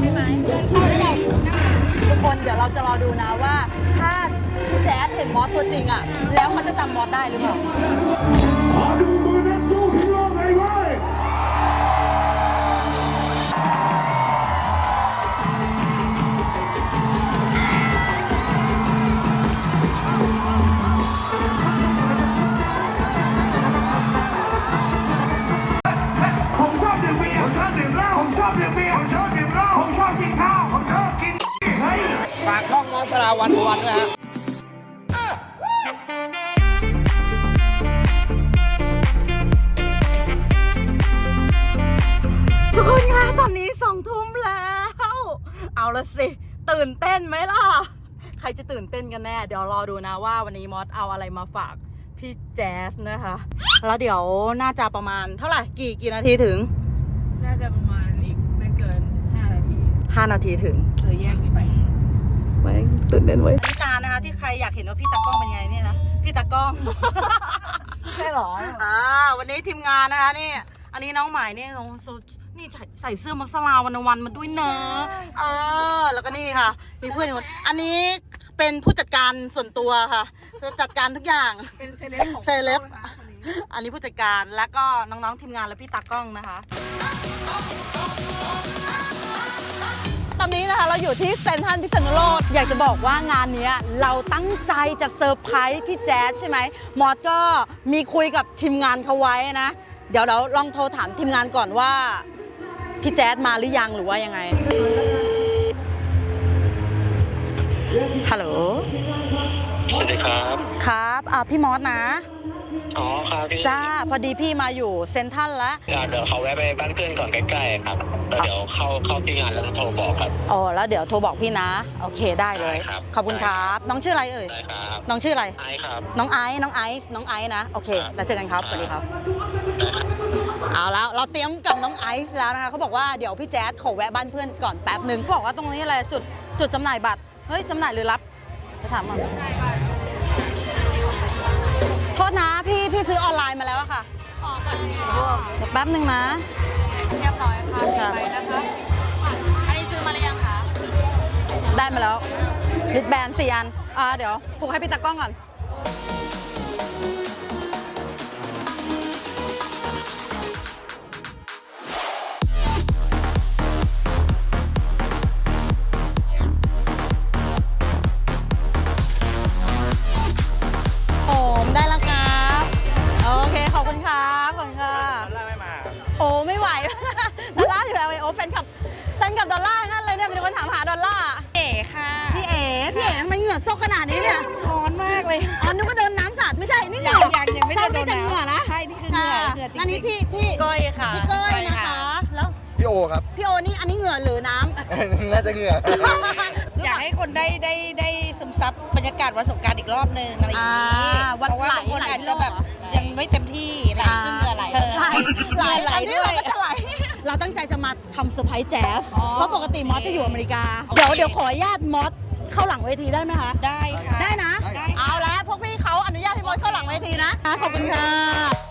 ใช่ไหมทุกคนเดี๋ยวเราจะรอดูนะว่า ถ้าพี่แจ๊ดเห็นมอสตัวจริงอะ แล้วเขาจะจำมอสได้หรือเปล่า ขอดูมือนักสู้ที่ร่วงหน่อยเว้ยผมชอบดื่มเบียร์ผมชอบดื่มเหล้าผมชอบดื่มเบียร์ผมชอบ ช่องมอสราวันวันด้วยฮะทุกคนคะตอนนี้สองทุ่มแล้ว เอาละสิ ตื่นเต้นไหมล่ะ ใครจะตื่นเต้นกันแน่ เดี๋ยวรอดูนะว่าวันนี้มอสเอาอะไรมาฝากพี่แจ๊สนะคะ แล้วเดี๋ยวน่าจะประมาณเท่าไหร่ กี่กี่นาทีถึง น่าจะประมาณอีกไม่เกิน 5 นาที 5 นาทีถึงเคยแยกนี้ไป ไว้ตื่นเต้นไว้พี่ตานะคะ ที่ใครอยากเห็นว่าพี่ตากล้องเป็นไงเนี่ยนะพี่ตากล้องใช่หรออ่าวันนี้ทีมงานนะคะนี่ อันนี้น้องใหม่นี่น้องโซนี่ใส่ใส่เสื้อมัสลาวันวันมาด้วยเนอะเออ แล้วก็นี่ค่ะ มีเพื่อนอีกคนอันนี้เป็นผู้จัดการส่วนตัวค่ะจะจัดการทุกอย่างเป็นเซเลบของเซเลบนะคะคนนี้อันนี้ผู้จัดการแล้วก็น้องๆทีมงานและพี่ตากล้องนะคะต อนนี้นะคะเราอยู่ที่เซนทรัลพิษณุโลกอยากจะบอกว่างานเนี้ยเราตั้งใจจะเซอร์ไพรส์พี่แจ๊สใช่ไหมมอสก็มีคุยกับทีมงานเขาไว้นะ เดี๋ยวเราลองโทรถามทีมงานก่อนว่า พี่แจ๊สมาหรือยังหรือว่ายังไงฮัลโหลสวัสดีครับ ครับอ่าพี่มอสนะ อ๋อครับพี่จ้าพอดีพี่มาอยู่เซนทรัลแล้วอ่าเดี๋ยวเขาแวะไปบ้านเพื่อนก่อนใกล้ๆครับแล้วเดี๋ยวเข้าเข้าที่งานแล้วจะโทรบอกครับ อ๋อแล้วเดี๋ยวโทรบอกพี่นะ โอเคได้เลย ได้ครับขอบคุณครับ น้องชื่ออะไรเอ่ย ได้ครับ น้องชื่ออะไร ไอซ์ครับ น้องไอซ์น้องไอซ์น้องไอซ์นะ โอเค ครับ แล้วเจอกันครับสวัสดีครับได้ครับเอาแล้วเราเตรียมกับน้องไอซ์แล้วนะคะเขาบอกว่าเดี๋ยวพี่แจ๊ดขอแวะบ้านเพื่อนก่อนแป๊บหนึ่งเขาบอกว่าตรงนี้อะไรจุดจุดจำหน่ายบัตร เฮ้ยจำหน่ายหรือรับไปถามก่อน โทษนะพี่พี่ซื้อออนไลน์มาแล้วอะค่ะขอบัตรเดี๋ยวแป๊บหนึ่งนะ เรียบร้อยค่ะค่ะไปนะคะอันนี้ซื้อมาหรือยังคะได้มาแล้วลิดแบนสี่อันอ่าเดี๋ยวผูกให้พี่ตากล้องก่อน ยังยังยังไม่ได้ใช่โดนแต่น้ำเหงื่อนะใช่นี่คือเหงื่อค่ะเหงื่อจริงๆอันนี้พี่พี่ก้อยค่ะพี่ก้อยนะคะ แล้วพี่โอครับ พี่โอนี่อันนี้เหงื่อหรือน้ำ น่าจะเหงื่อ อยากให้คนได้ได้ได้ซึมซับบรรยากาศวันสงกรารอีกรอบนึงอะไรอย่างนี้ อ่าวันเพราะว่าไหลบางคนไหลอาจจะแบบรอบเหรอยังไม่เต็มที่อะไรอย่างนี้เหงื่อไหลไหลไหลไหลอันนี้ด้วเราย ก็จะไหลเราตั้งใจจะมาทำเซอร์ไพรส์แจ๊สอ๋อเพราะปกติมอสจะอยู่อเมริกา โอเค เดี๋ยวเดี๋ยวขออนุญาตมอสเข้าหลังเวทีได้ไหมคะ ได้ค่ะ ได้นะ ได้ เอาแล้วพวกพี่เขา อนุญาตให้มดเข้าหลังเวทีนะ ขอบคุณค่ะ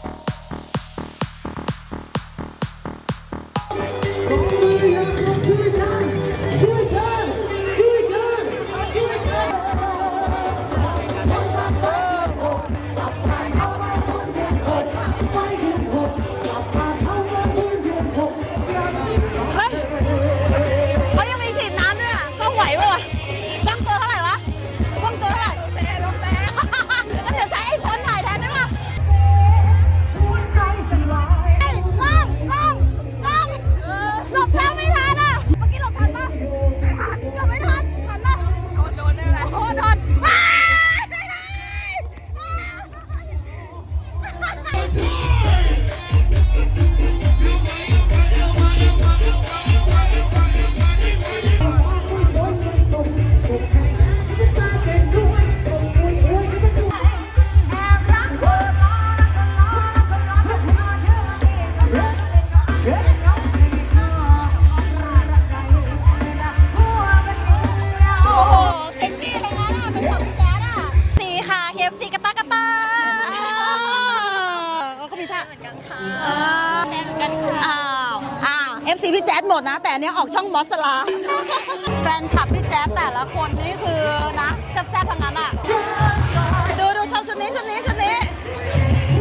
แจ๊ดหมดนะแต่อันเนี้ยออกช่องมอสลา แฟนคลับพี่แจ๊ดแต่ละคนนี่คือนะแซ่บๆทั้งนั้นอะ ดูดูชอบชุดนี้ชุดนี้ชุดนี้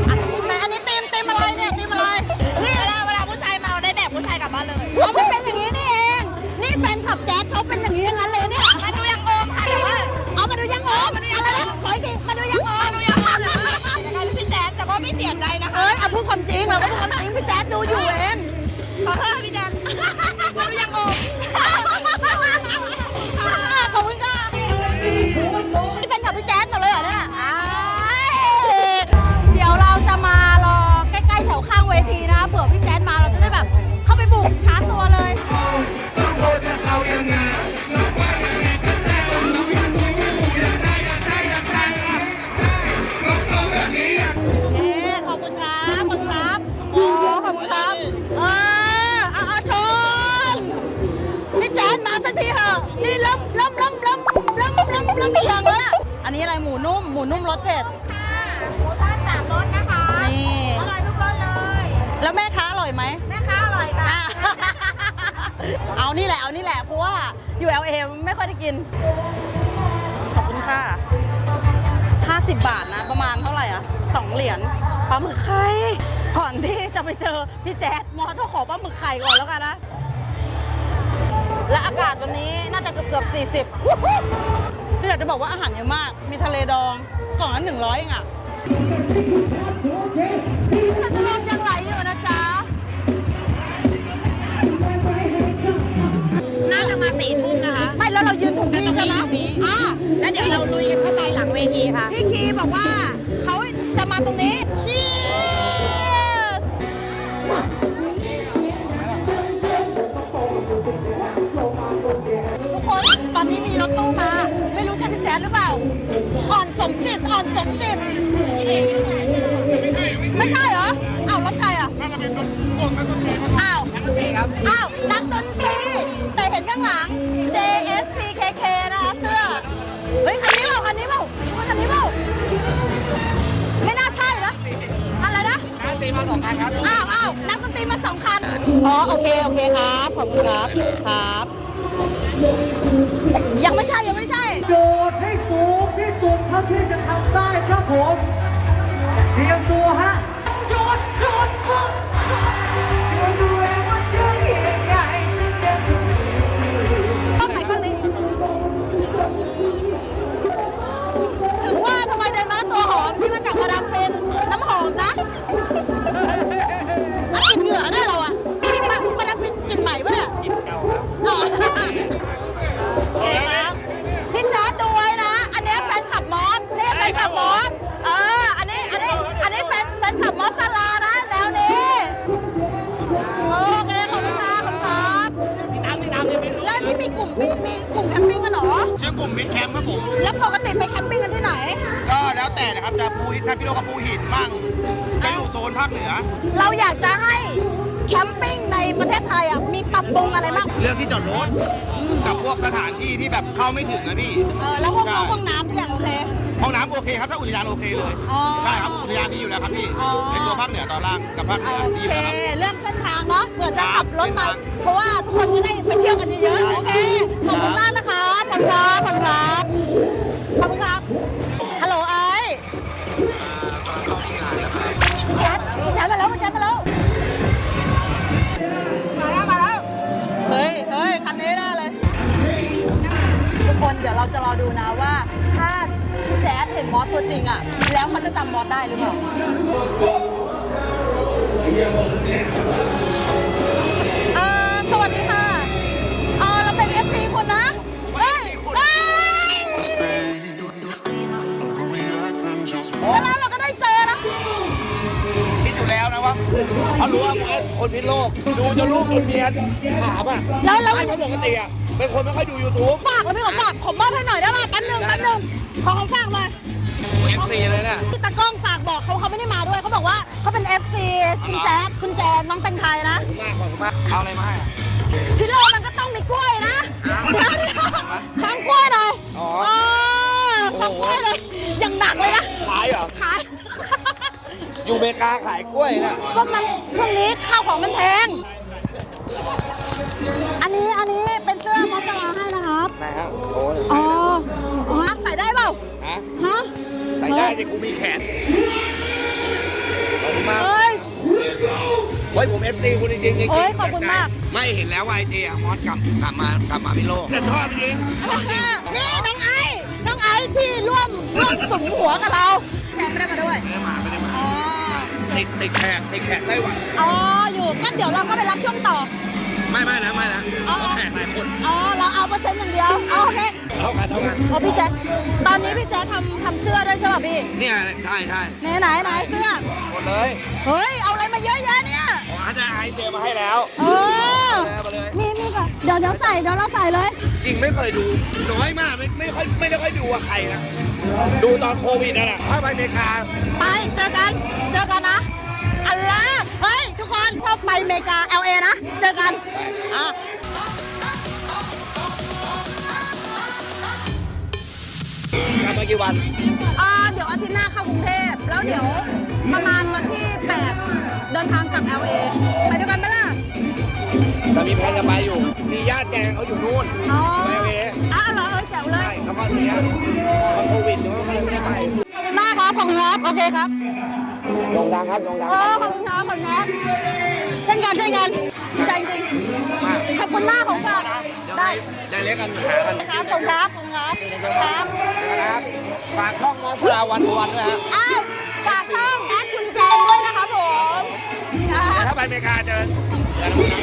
อะไหนอันนี้ตีมตีมอะไรเนี่ยตีมอะไรนี่เวลาเวลาผู้ชายเมาได้แบบผู้ชายกลับบ้านเลยอ๋อมันเป็นอย่างนี้นี่เอง นี่แฟนคลับแจ๊ดเขาเป็นอย่างนี้ทั้งนั้นเลยเนี่ยมาดูยังโอมค่ะแต่ว่าเอามาดูยังโอมมาดูยังอะไรนะขออีกทีมาดูยังโอมมาดูยังโอมแต่ว่ายังไงพี่แจ๊ดแต่ก็ไม่เสียใจนะคะเอ้ยเอาพูดความจริงเราก็พูดความจริงพี่แจ๊ดดูอยู่เองขอโทษ Oh, yeah. 50 บาทนะ ประมาณเท่าไหร่อะ2เหรียญปลาหมึกไข่ก่อนที่จะไปเจอพี่แจ๊ดมอต้องขอปลาหมึกไข่ก่อนแล้วกันนะ และอากาศวันนี้น่าจะเกือบเกือบ40พี่อยากจะบอกว่าอาหารเยอะมาก มีทะเลดองกล่องละ100เองอะพิซซ่าจะลงยังไหลอยู่นะจ๊ะ น่าจะมาสี่ทุ่มนะคะ ไม่แล้วเรายืนตรงนี้ใช่ไหมตรงนี้อ่า แล้วเดี๋ยวเราลุยกันเข้าไปหลังเวทีค่ะ พี่คีบอกว่าเขาจะมาตรงนี้ Cheers ทุกคนตอนนี้มีรถตู้มา ไม่รู้ใช่พี่แจ๊ดหรือเปล่า อ่อนสมจิตอ่อนสมจิต ไม่ใช่เหรออ้าวรถใครอะอ้าวอ้าวนักดนตรีแต่เห็นข้างหลัง ปล่าคันนี้เปล่าไม่น่าใช่นะอะไรนะนักดนตรีมาสองคันครับอ้าวอ้าวนักดนตรีมาสองคันอ๋อโอเคโอเคครับขอบคุณครับครับ ยังไม่ใช่ยังไม่ใช่โดดให้สูงที่สุดเท่าที่จะทำได้ครับผมเตรียมตัวฮะ อ ปรับปรุงอะไรบ้าง เรื่องที่จอดรถกับพวกสถานที่ที่แบบเข้าไม่ถึงนะพี่ เออ แล้วห้องใช่น้ำห้องน้ำทุกอย่างโอเค ห้องน้ำโอเคครับถ้าอุทยานโอเคเลย อ๋อใช่ครับอุทยานดีอยู่แล้วครับพี่อ๋อ ในตัวภาคเหนือตอนล่างกับภาคเหนือโอดีเคอยู่แล้วครับ เรื่องเส้นทางเนาะเผื่อจะขับรถไปครับเพราะว่าทุกคนจะได้ไปเที่ยวกันเยอะๆ โอเค ขอบคุณมากนะคะขอบคุณครับขอบคุณครับขอบคุณครับ เราจะรอดูนะว่า ถ้าพี่แจ๊ดเห็นมอสตัวจริงอะ แล้วเขาจะจำมอสได้หรือเปล่า เอ่อ สวัสดีค่ะเออเราเป็น FC คุณนะเฮ้ยเฮ้ยแล้วเราก็ได้เจอนะ คิดอยู่แล้วนะว่าเขารู้ว่าผมเป็นคนพิษโลก ดูจนลูกจนเมียถามอะแล้วแล้ว ไม่เพราปกติอะ เป็นคนไม่ค่อยดู YouTube ฝากแล้วพี่ของฝากผมมอบให้หน่อยได้ป่ะแป๊บหนึงแป๊บหนึงขอของฝากเลย FC เลยเนี่ยพี่ตากล้องฝากบอกเขาเขาไม่ได้มาด้วยเขาบอกว่าเขาเป็น FC คุณแจ๊ดคุณแจนน้องแตงไทยนะมากขอบคุณมากเอาอะไรมาให้อะพี่โลมันก็ต้องมีกล้วยนะเดี๋ยวเดี๋ยวข้างกล้วยหน่อยอ๋อเข้างกล้วยเลยอย่างหนักเลยนะขายเหรอ ขาย อยู่อเมริกาขายกล้วยน่ะก็มันช่วงนี้ข้าวของมันแพง อันนี้อันนี้เป็นเสื้อมอสตาให้นะครับไหนฮะโบอ๋อใส่ได้เปล่าฮะฮะใส่ได้ดิกูมีแขนขอบคุณมากเฮ้ย เฮ้ยผมเอฟซีคุณจริงจริงขอบคุณมาก ไม่เห็นแล้วว่าไอเดียมอสกลับกลับมากลับมาพิโลกแต่ชอบจริงนี่น้องไอ้น้องไอ้ที่ร่วมร่วมสุมหัวกับเราแขกไม่ได้มาด้วยไม่ได้มาไม่ได้มาติดติดแขกติดแขกได้หวันอ๋ออยู่งั้นเดี๋ยวเราก็ไปรับช่วงต่อ ไม่ไม่นะไม่นะอ๋อเพราะแขกหลายคนอ๋อเราเอาเปอร์เซ็นต์อย่างเดียวอ๋อโอเคเท่ากันเท่ากันโอ้พี่แจ๊คตอนนี้พี่แจ๊คทำทำเสื้อด้วยใช่ป่ะพี่เนี่ยใช่ใช่ไหนไหนไหนเสื้อหมดเลยเฮ้ยเอาอะไรมาเยอะแยะเนี่ยผมอาจจะไอเดียมาให้แล้วเออแล้วมาเลยมีมีก่อนเดี๋ยวเดี๋ยวใส่เดี๋ยวเราใส่เลย จริงไม่เคยดูน้อยมากไม่ไม่ค่อยไม่ได้ค่อยดูกับใครนะดูตอนโควิดนั่นแหละถ้าไปอเมริกาไปเจอกันเจอกันนะ อัลลาเฮ้ย ทุกคนถ้าไปอเมริกา LA นะ เจอกันอะกลับมากี่วัน อ่าเดี๋ยวอาทิตย์หน้าเข้ากรุงเทพ แล้วเดี๋ยวประมาณวันที่ 8 เดินทางกลับ LA ไปด้วยกันไหมล่ะแต่มีแพลนจะไปอยู่ มีญาติแกเขาอยู่นู่นอ๋อ ไปเวอะเหรอเอ้ยแจ๋วเลใช่ยแล้วก็ทีเนี้ยพอโควิดเนาะเขาเลยไม่ได้ไป ขอบคุณมากครับ ขอบคุณครับ โอเคครับ โด่งดังครับโด่งดังเออขอบคุณครับขอบคุณครับเช่นกันเช่นกันดีใจจริงมากๆขอบคุณมากของฝากเดี๋ยวได้ไปได้เล็กกันหากันครับขอบคุณครับขอบคุณครับครับนะครับฝากช่องมอสลาวันวันด้วยฮะอ้าวฝากช่องแอดคุณแจนด้วยนะครับผมครับถ้าไปอเมริกาเจอเจอกันนะ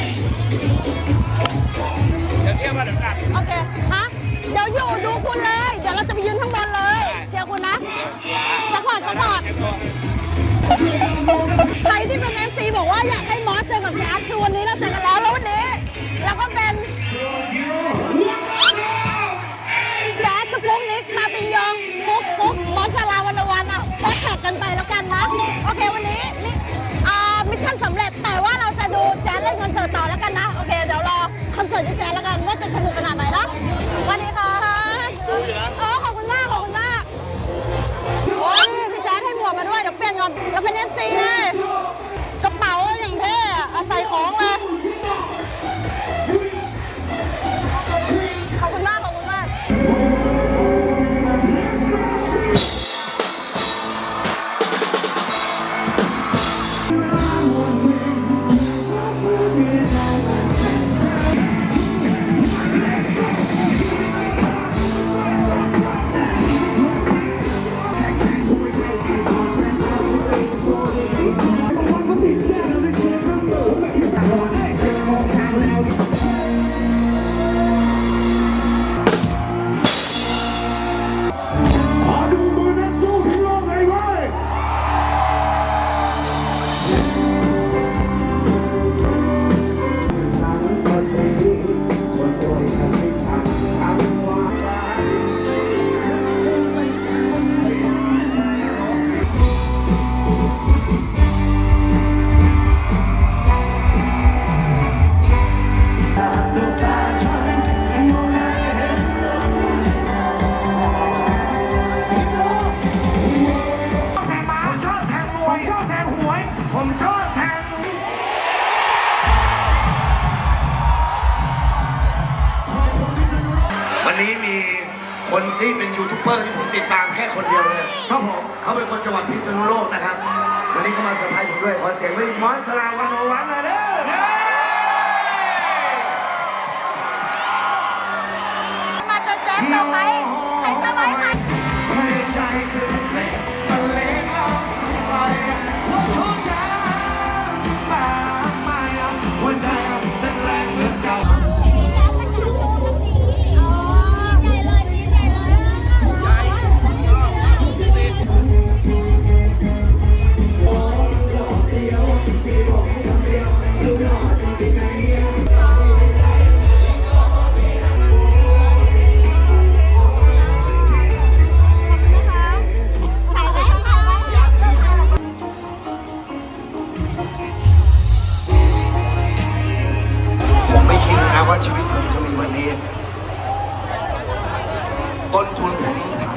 เดี๋ยวเที่ยวมาเดี๋ยวกลับโอเคฮะเดี๋ยวอยู่ดูคุณเลย เดี๋ยวเราจะไปยืนข้างบนเลย เชียร์คุณนะสปอร์ตสปอร์ต ที่เป็น FC บอกว่าอยากให้มอสเจอกับแจ๊ดคือวันนี้เราเจอกันแล้วแล้ววันนี้เราก็เป็นแจ๊ดสปุกนิกมาปิงยองกุ๊กกุ๊กมอสซาลาวันละวันอะแท็กแท็กกันไปแล้วกันนะโอเควันนี้มิอ่ามิชชั่นสำเร็จแต่ว่าเราจะดูแจ๊ดเล่นคอนเสิร์ตต่อแล้วกันนะโอเคเดี๋ยวรอคอนเสิร์ตพี่แจ๊ดแล้วกันว่าจะสนุกขนาดไหนนะวันนี้ค่ะเออขอบคุณมากขอบคุณมากโอ้ยพี่แจ๊คให้หมวกมาด้วยเดี๋ยวเปลี่ยนก่อนแล้วเป็นเอฟซีไง นนี้มีคนที่เป็นยูทูบเบอร์ที่ผมติดตามแค่คนเดียวเลยครับผมเขาเป็นคนจังหวัดพิษณุโลกนะครับ วันนี้เขามาเซอร์ไพรส์ผมด้วย ขอเสียงให้มอสลาวันโอวันหน่อยเด้อมาเจอแจ๊คเซอร์ไพรส์ใครเซอร์ไพรส์ใครให้ใจคือ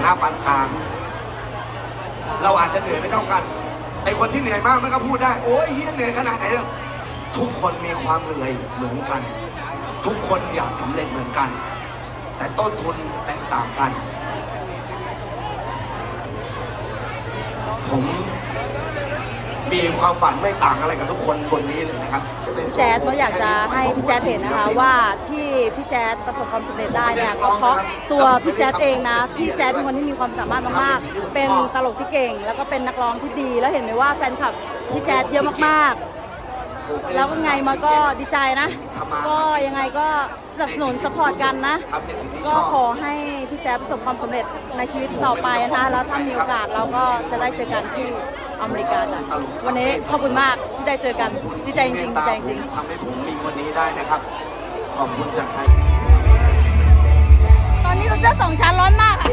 านะปานกลาง เราอาจจะเหนื่อยไม่เท่ากันไอคนที่เหนื่อยมากมันก็พูดได้ โอ้ยเฮียเหนื่อยขนาดไหนเนี่ยทุกคนมีความเหนื่อยเหมือนกัน ทุกคนอยากสำเร็จเหมือนกัน แต่ต้นทุนแตกต่างกัน ผม มีความฝันไม่ต่างอะไรกับทุกคนบนนี้เลยนะครับพี่แจ๊ดเพราะอยากจะให้พี่แจ๊ดเห็นนะคะว่าที่พี่แจ๊ดประสบความสำเร็จได้เนี่ยก็เพราะตัวพี่แจ๊ดเองนะ พี่แจ๊ดเป็นคนที่มีความสามารถมากๆ เป็นตลกที่เก่ง แล้วก็เป็นนักร้องที่ดี แล้วเห็นไหมว่าแฟนคลับพี่แจ๊ดเยอะมากๆ แล้วก็ไงมาก็ดีใจนะ ก็ยังไงก็สนับสนุนสปอร์ตกันนะทำในสิ่งที่ชก็อบขอให้พี่แจ๊ดประสบความสำเร็จในชีวิตต่อไปนะคะ แล้วถ้ามีโอกาสเราก็จะได้เจอกันที่อเมริกาจ้ะวันนี้ขอบคุณมากที่ได้เจอกันดีใจจริงๆดีใจจริงทำให้ผมมีวันนี้ได้นะครับ ขอบคุณจากใครตอนนี้เสื้อสองชั้นร้อนมากค่ะ